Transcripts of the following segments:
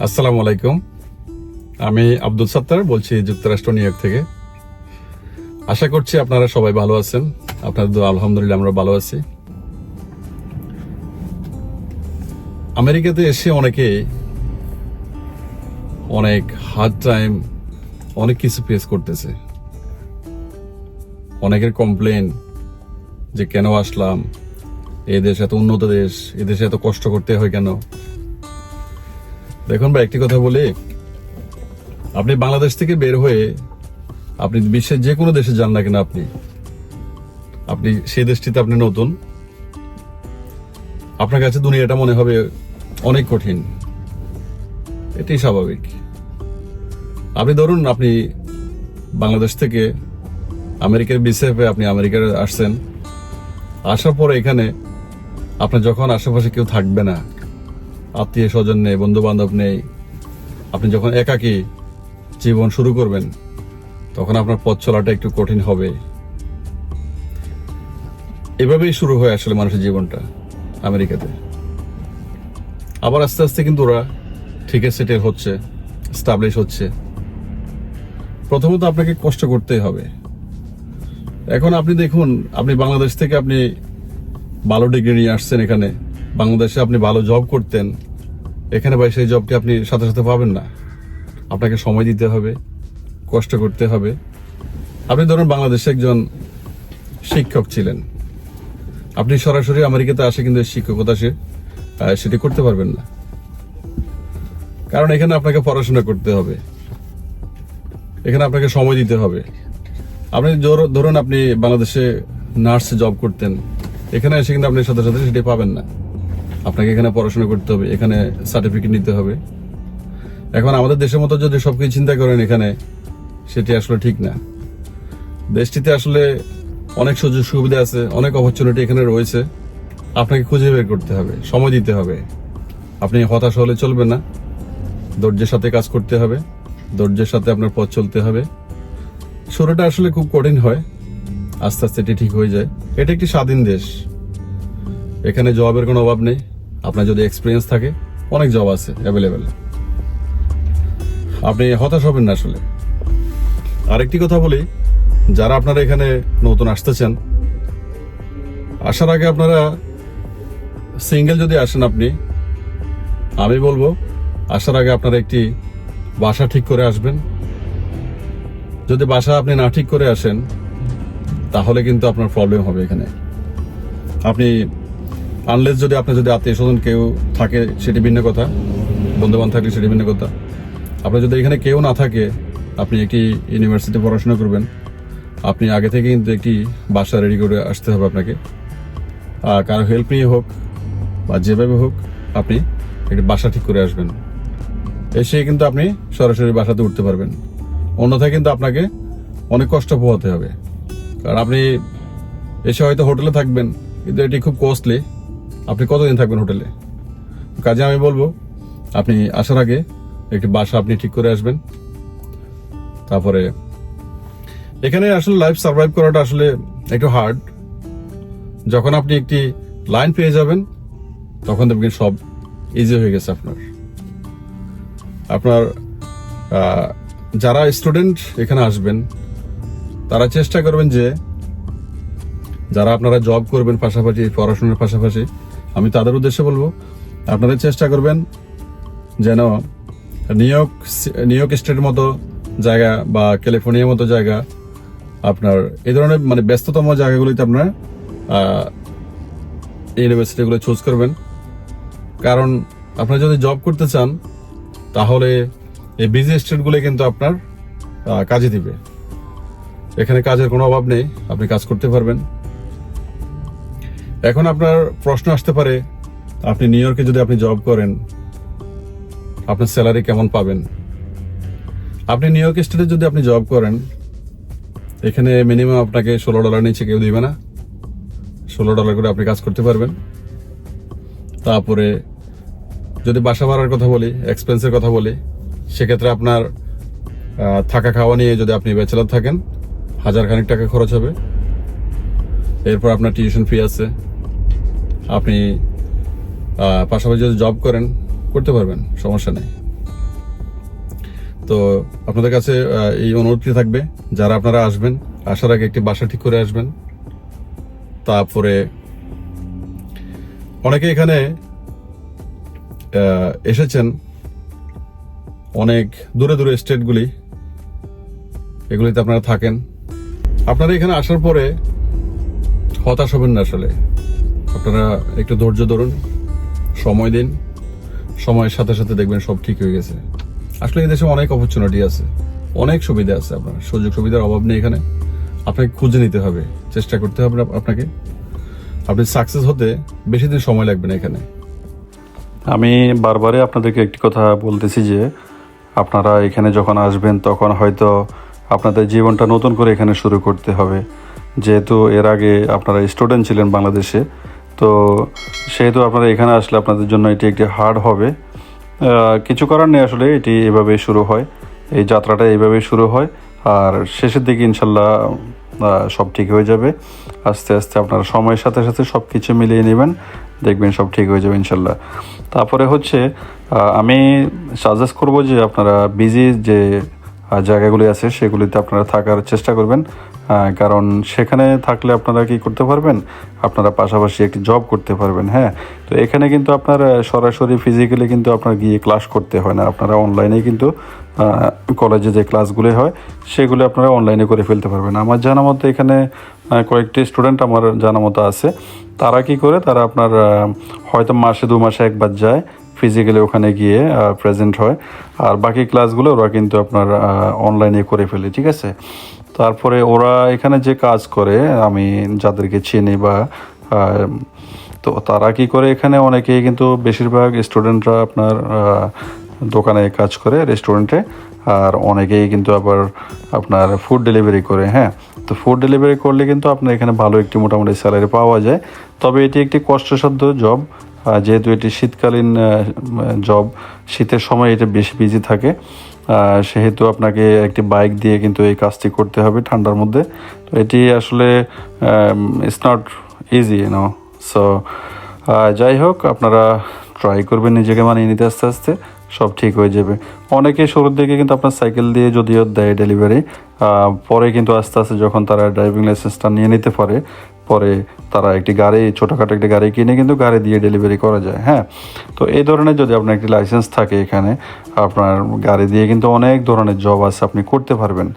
আসসালামু আলাইকুম। আমি আব্দুল সত্তার, বলছি যুক্তরাষ্ট্র, নিউ ইয়র্ক থেকে। আশা করছি আপনারা সবাই ভালো আছেন। আপনাদের আলহামদুলিল্লাহ, আমরা ভালো আছি। আমেরিকাতে এসে অনেকে অনেক হার্ড টাইম অনেক কিছু ফেস করতেছে। অনেকের কমপ্লেন যে কেন আসলাম? এই দেশ এত উন্নত দেশ, এ দেশে এত কষ্ট করতে হয় কেন? দেখুন ভাই, একটি কথা বলি। আপনি বাংলাদেশ থেকে বের হয়ে আপনি বিশ্বের যে কোনো দেশে যান না কেন আপনি? আপনি সেই দেশটিতে আপনি নতুন। আপনার কাছে দুনিয়াটা মনে হবে অনেক কঠিন। এটাই স্বাভাবিক। আপনি ধরুন, আপনি বাংলাদেশ থেকে আমেরিকার বিসেফে আপনি আমেরিকার আসছেন। আসার পরে এখানে আপনার যখন আশেপাশে কেউ থাকবে না আত্মীয় স্বজন নেই বন্ধু বান্ধব নেই, আপনি যখন একাকী জীবন শুরু করবেন, তখন আপনার পথ চলাটা একটু কঠিন হবে। এভাবেই শুরু হয় আসলে মানুষের জীবনটা আমেরিকাতে। আবার আস্তে আস্তে কিন্তু ওরা ঠিক সেটেল হচ্ছে স্টাবলিশ হচ্ছে। প্রথমত আপনাকে কষ্ট করতেই হবে। এখন আপনি দেখুন, আপনি বাংলাদেশ থেকে আপনি ভালো ডিগ্রি নিয়ে আসছেন এখানে। বাংলাদেশে আপনি ভালো জব করতেন, এখানে ভাই সেই জবটি আপনি সাথে সাথে পাবেন না। আপনাকে সময় দিতে হবে, কষ্ট করতে হবে। আপনি ধরুন বাংলাদেশে একজন শিক্ষক ছিলেন। আপনি সরাসরি আমেরিকাতে আসে কিন্তু শিক্ষকতা সে সেটি করতে পারবেন না। কারণ এখানে আপনাকে পড়াশোনা করতে হবে। এখানে আপনাকে সময় দিতে হবে। আপনি ধরুন আপনি বাংলাদেশে নার্সে জব করতেন, এখানে এসে কিন্তু আপনি সাথে সাথে সেটি পাবেন না। আপনাকে এখানে পড়াশোনা করতে হবে, এখানে সার্টিফিকেট নিতে হবে। এখন আমাদের দেশের মতো যদি সবকিছু চিন্তা করেন এখানে, সেটি আসলে ঠিক না। দেশটিতে আসলে অনেক সুযোগ সুবিধা আছে, অনেক অপরচুনিটি এখানে রয়েছে। আপনাকে খুঁজে বের করতে হবে, সময় দিতে হবে। আপনি হতাশ হলে চলবে না। ধৈর্যের সাথে কাজ করতে হবে, ধৈর্যের সাথে আপনার পথ চলতে হবে। শুরুটা আসলে খুব কঠিন হয়, আস্তে আস্তে এটি ঠিক হয়ে যায়। এটা একটি স্বাধীন দেশ। এখানে জবের কোনো অভাব নেই। আপনার যদি এক্সপিরিয়েন্স থাকে, অনেক জব আছে অ্যাভেলেবেল আপনি হতাশ হবেন না আসলে। আরেকটি কথা বলি, যারা আপনারা এখানে নতুন আসতেছেন আসার আগে আপনারা সিঙ্গেল যদি আসেন আপনি, আমি বলব, আসার আগে আপনারা একটি বাসা ঠিক করে আসবেন। যদি বাসা আপনি না ঠিক করে আসেন, তাহলে কিন্তু আপনার প্রবলেম হবে এখানে। আপনি আনলেস যদি আপনার যদি আত্মীয় স্বজন কেউ থাকে, সেটি ভিন্ন কথা। বন্ধু বান্ধব থাকলে সেটি ভিন্ন কথা। আপনি যদি এখানে কেউ না থাকে, আপনি একটি ইউনিভার্সিটি পড়াশোনা করবেন। আপনি আগে থেকে কিন্তু একটি বাসা রেডি করে আসতে হবে আপনাকে। আর কারও হেল্প নিয়ে হোক, বা যেভাবে হোক, আপনি একটি বাসা ঠিক করে আসবেন। এসে কিন্তু আপনি সরাসরি বাসাতে উঠতে পারবেন। অন্যথায় কিন্তু আপনাকে অনেক কষ্ট পোহাতে হবে। কারণ আপনি এসে হয়তো হোটেলে থাকবেন, কিন্তু এটি খুব কস্টলি আপনি কতদিন থাকবেন হোটেলে? কাজে আমি বলব, আপনি আসার আগে একটি বাসা আপনি ঠিক করে আসবেন। তারপরে, এখানে আসলে লাইফ সার্ভাইভ করাটা আসলে একটু হার্ড যখন আপনি একটি লাইন পেয়ে যাবেন, তখন দেখবেন সব ইজি হয়ে গেছে আপনার। আপনার যারা স্টুডেন্ট এখানে আসবেন, তারা চেষ্টা করবেন যে, যারা আপনারা জব করবেন পাশাপাশি, পড়াশোনার পাশাপাশি আমি তাদের উদ্দেশ্যে বলব, আপনারা চেষ্টা করবেন যেন নিউ ইয়র্ক নিউ ইয়র্ক স্টেটের মতো জায়গা বা ক্যালিফোর্নিয়ার মতো জায়গা আপনার এই ধরনের মানে ব্যস্ততম জায়গাগুলিতে আপনার ইউনিভার্সিটিগুলো চুজ করবেন। কারণ আপনারা যদি জব করতে চান, তাহলে এই বিজি স্টেটগুলো কিন্তু আপনার কাজে দিবে। এখানে কাজের কোনো অভাব নেই, আপনি কাজ করতে পারবেন। এখন আপনার প্রশ্ন আসতে পারে, আপনি নিউ ইয়র্কে যদি আপনি জব করেন, আপনার স্যালারি কেমন পাবেন? আপনি নিউ ইয়র্ক স্টেটে যদি আপনি জব করেন, এখানে মিনিমাম আপনাকে ষোলো ডলার নিচে কেউ দিবে না। ষোলো ডলার করে আপনি কাজ করতে পারবেন। তারপরে যদি বাসা ভাড়ার কথা বলি এক্সপেন্সের কথা বলি, সেক্ষেত্রে আপনার থাকা খাওয়া নিয়ে যদি আপনি ব্যাচেলার থাকেন, হাজার খানিক টাকা খরচ হবে। এরপর আপনার টিউশন ফি আছে। আপনি পাশাপাশি যদি জব করেন, করতে পারবেন, সমস্যা নেই। তো আপনাদের কাছে এই অনুরোধটি থাকবে, যারা আপনারা আসবেন, আসার আগে একটি বাসা ঠিক করে আসবেন। তারপরে অনেকে এখানে এসেছেন। অনেক দূরে দূরে স্টেটগুলি, এগুলিতে আপনারা থাকেন। আপনারা এখানে আসার পরে হতাশ হবেন না আসলে। আপনারা একটু ধৈর্য ধরুন, সময় দিন, সময়ের সাথে সাথে দেখবেন সব ঠিক হয়ে গেছে। আসলে এই দেশে অনেক অপরচুনিটি আছে, অনেক সুবিধা আছে আপনার, সুযোগ সুবিধার অভাব নেই এখানে। আপনাকে খুঁজে নিতে হবে, চেষ্টা করতে হবে আপনাকে। আপনি সাকসেস হতে বেশি দিন সময় লাগবে না এখানে। আমি বারবারই আপনাদেরকে একটি কথা বলতেছি যে, আপনারা এখানে যখন আসবেন তখন হয়তো আপনাদের জীবনটা নতুন করে এখানে শুরু করতে হবে। যেহেতু এর আগে আপনারা স্টুডেন্ট ছিলেন বাংলাদেশে তো সেহেতু আপনারা এখানে আসলে আপনাদের জন্য এটি একটি হার্ড হবে। কিছু করার নেই আসলে, এটি এভাবেই শুরু হয়। এই যাত্রাটা এইভাবেই শুরু হয়। আর শেষের দিকে ইনশাল্লাহ সব ঠিক হয়ে যাবে। আস্তে আস্তে আপনারা সময়ের সাথে সাথে সব কিছু মিলিয়ে নেবেন, দেখবেন সব ঠিক হয়ে যাবে ইনশাল্লাহ। তারপরে হচ্ছে আমি সাজেস্ট করব যে আপনারা বিজি যে জায়গাগুলি আছে সেগুলিতে আপনারা থাকার চেষ্টা করবেন। কারণ সেখানে থাকলে আপনারা কি করতে পারবেন? আপনারা পাশাপাশি একটি জব করতে পারবেন হ্যাঁ? তো এখানে কিন্তু আপনার সরাসরি ফিজিক্যালি কিন্তু আপনার গিয়ে ক্লাস করতে হয় না। আপনারা অনলাইনে কিন্তু কলেজে যে ক্লাসগুলি হয়, সেগুলো আপনারা অনলাইনে করে ফেলতে পারবেন। আমার জানা মতো এখানে কয়েকটি স্টুডেন্ট আমার জানা মতো আছে। তারা কি করে? তারা আপনার হয়তো মাসে দু মাসে একবার যায় ফিজিক্যালি ওখানে গিয়ে প্রেজেন্ট হয়। আর বাকি ক্লাসগুলো ওরা কিন্তু আপনার অনলাইনে করে ফেলে, ঠিক আছে? তারপরে ওরা এখানে যে কাজ করে, আমি যাদেরকে চিনি বা তো তারা কি করে এখানে? অনেকেই কিন্তু বেশিরভাগ স্টুডেন্টরা আপনার দোকানে কাজ করে রেস্টুরেন্টে, আর অনেকেই কিন্তু আবার আপনার ফুড ডেলিভারি করে হ্যাঁ? তো ফুড ডেলিভারি করলে কিন্তু আপনার এখানে ভালো একটি মোটামুটি স্যালারি পাওয়া যায়। তবে এটি একটি কষ্টসাধ্য জব যেহেতু এটি শীতকালীন জব শীতের সময় এটা বেশি বিজি থাকে। সেহেতু আপনাকে একটি বাইক দিয়ে কিন্তু এই কাজটি করতে হবে ঠান্ডার মধ্যে। তো এটি আসলে it's not easy no so যাই হোক, আপনারা ট্রাই করবেন নিজেকে মানিয়ে নিতে আস্তে আস্তে, সব ঠিক হয়ে যাবে। অনেকে শুরুর দিকে কিন্তু আপনার সাইকেল দিয়ে যদিও দেয় ডেলিভারি পরে কিন্তু আস্তে আস্তে যখন তারা ড্রাইভিং লাইসেন্সটা নিয়ে নিতে পারে পরে তারা একটি গাড়ি, ছোটোখাটো একটি গাড়ি কিনে কিন্তু গাড়ি দিয়ে ডেলিভারি করা যায় হ্যাঁ? তো এই ধরনের যদি আপনার একটি লাইসেন্স থাকে এখানে, আপনার গাড়ি দিয়ে কিন্তু অনেক ধরনের জব আছে আপনি করতে পারবেন।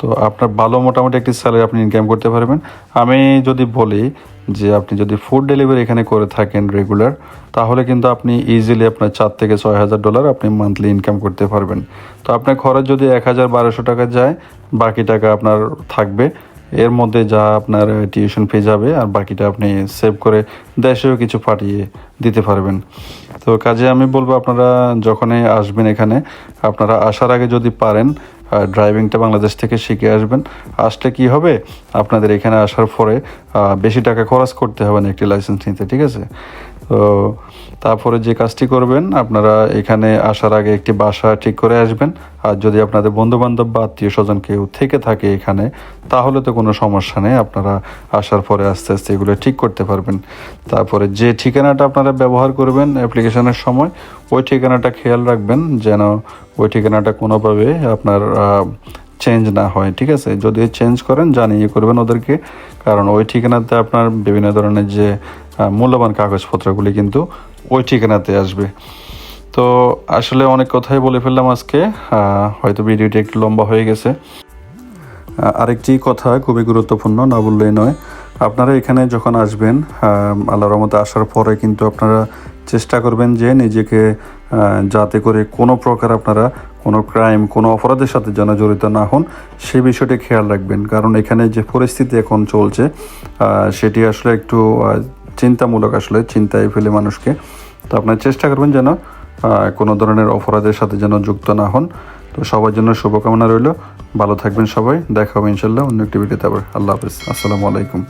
তো আপনার ভালো মোটামুটি একটি স্যালারি আপনি ইনকাম করতে পারবেন। আমি যদি বলি যে আপনি যদি ফুড ডেলিভারি এখানে করে থাকেন রেগুলার তাহলে কিন্তু আপনি ইজিলি আপনার চার থেকে ছয় হাজার ডলার আপনি মান্থলি ইনকাম করতে পারবেন। তো আপনার খরচ যদি এক হাজার বারোশো টাকা যায়, বাকি টাকা আপনার থাকবে এর মধ্যে যা আপনার টিউশন ফি যাবে আর বাকিটা আপনি সেভ করে দেশেও কিছু পাঠিয়ে দিতে পারবেন। তো কাজে আমি বলব আপনারা যখনই আসবেন এখানে, আপনারা আসার আগে যদি পারেন ড্রাইভিংটা বাংলাদেশ থেকে শিখে আসবেন। আসলে কি হবে? আপনাদের এখানে আসার পরে বেশি টাকা খরচ করতে হবে না একটি লাইসেন্স নিতে, ঠিক আছে? তো তারপরে যে কাজটি করবেন, আপনারা এখানে আসার আগে একটি বাসা ঠিক করে আসবেন। আর যদি আপনাদের বন্ধু বান্ধব বা আত্মীয় স্বজন কেউ থেকে থাকে এখানে, তাহলে তো কোনো সমস্যা নেই, আপনারা আসার পরে আস্তে আস্তে এগুলো ঠিক করতে পারবেন। তারপরে যে ঠিকানাটা আপনারা ব্যবহার করবেন অ্যাপ্লিকেশনের সময়, ওই ঠিকানাটা খেয়াল রাখবেন যেন ওই ঠিকানাটা কোনোভাবে আপনার চেঞ্জ না হয়, ঠিক আছে? যদি চেঞ্জ করেন, জানিয়ে করবেন ওদেরকে, কারণ ওই ঠিকানাতে আপনার বিভিন্ন ধরনের যে মূল্যবান কাগজপত্রগুলি কিন্তু ওই ঠিকানাতে আসবে। তো আসলে অনেক কথাই বলে ফেললাম আজকে হয়তো ভিডিওটি একটু লম্বা হয়ে গেছে। আরেকটি কথা খুবই গুরুত্বপূর্ণ, না বললেই নয়। আপনারা এখানে যখন আসবেন আল্লাহ রহমতে আসার পরে কিন্তু আপনারা চেষ্টা করবেন যে নিজেকে যাতে করে কোনো প্রকার আপনারা কোনো ক্রাইম, কোনো অপরাধের সাথে যেন জড়িত না হন সেই বিষয়টি খেয়াল রাখবেন। কারণ এখানে যে পরিস্থিতি এখন চলছে সেটি আসলে একটু চিন্তামূলক আসলে, চিন্তায় ফেলে মানুষকে। তো আপনার চেষ্টা করবেন যেন কোনো ধরনের অপরাধের সাথে যেন যুক্ত না হন। তো সবার জন্য শুভকামনা রইল। ভালো থাকবেন সবাই। দেখা হবে ইনশাল্লাহ অন্য একটি ভিডিওতে আবার। আল্লাহ হাফিজ। আসসালামু আলাইকুম।